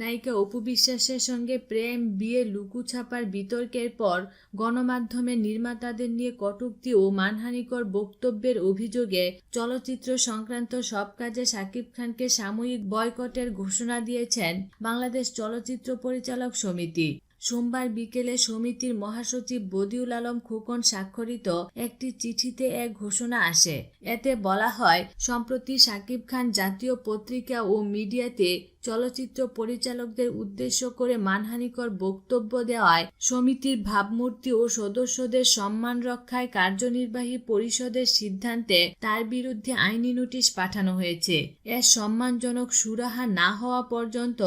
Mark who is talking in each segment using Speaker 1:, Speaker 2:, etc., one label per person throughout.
Speaker 1: নায়িকা অপু বিশ্বাসের সঙ্গে প্রেম, বিয়ে, লুকুছাপার বিতর্কের পর গণমাধ্যমে নির্মাতাদের নিয়ে কটূক্তি ও মানহানিকর বক্তব্যের অভিযোগে চলচ্চিত্র সংক্রান্ত সব কাজে শাকিব খানকে সাময়িক বয়কটের ঘোষণা দিয়েছেন বাংলাদেশ চলচ্চিত্র পরিচালক সমিতি। সোমবার বিকেলে সমিতির মহাসচিব বদিউল আলম খোকন স্বাক্ষরিত একটি চিঠিতে এক ঘোষণা আসে। এতে বলা হয়, সম্প্রতি শাকিব খান জাতীয় পত্রিকা ও মিডিয়াতে চলচ্চিত্র পরিচালকদের উদ্দেশ্য করে মানহানিকর বক্তব্য দেওয়ায় সমিতির ভাবমূর্তি ও সদস্যদের সম্মান রক্ষায় কার্যনির্বাহী পরিষদের সিদ্ধান্তে তার বিরুদ্ধে আইনি নোটিশ পাঠানো হয়েছে। এর সম্মানজনক সুরাহা না হওয়া পর্যন্ত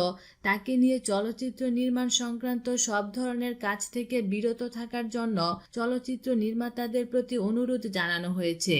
Speaker 1: তাকে নিয়ে চলচ্চিত্র নির্মাণ সংক্রান্ত সব ধরনের কাজ থেকে বিরত থাকার জন্য চলচ্চিত্র নির্মাতাদের প্রতি অনুরোধ জানানো হয়েছে।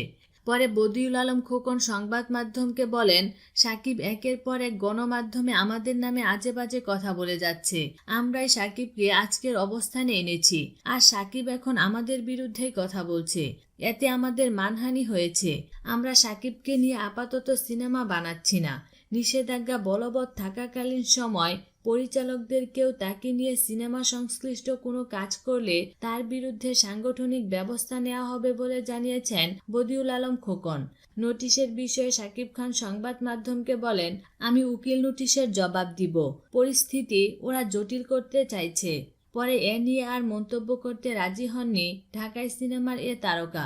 Speaker 1: পরে বদিউল আলম খোকন সংবাদ মাধ্যমকে বলেন, সাকিব একের পর এক গণমাধ্যমে আমাদের নামে আজে বাজে কথা বলে যাচ্ছে। আমরাই সাকিবকে আজকের অবস্থানে এনেছি। আর সাকিব এখন আমাদের বিরুদ্ধেই কথা বলছে। এতে আমাদের মানহানি হয়েছে। আমরা সাকিবকে নিয়ে আপাতত সিনেমা বানাচ্ছি না। নিষেধাজ্ঞা বলবৎ থাকাকালীন সময় পরিচালকদেরকেও তাকে নিয়ে সিনেমা সংশ্লিষ্ট কোনো কাজ করলে তার বিরুদ্ধে সাংগঠনিক ব্যবস্থা নেওয়া হবে বলে জানিয়েছেন বদিউল আলম খোকন। নোটিশের বিষয়ে শাকিব খান সংবাদ মাধ্যমকে বলেন, আমি উকিল নোটিশের জবাব দিব। পরিস্থিতি ওরা জটিল করতে চাইছে। পরে এ নিয়ে আর মন্তব্য করতে রাজি হননি ঢাকায় সিনেমার এ তারকা।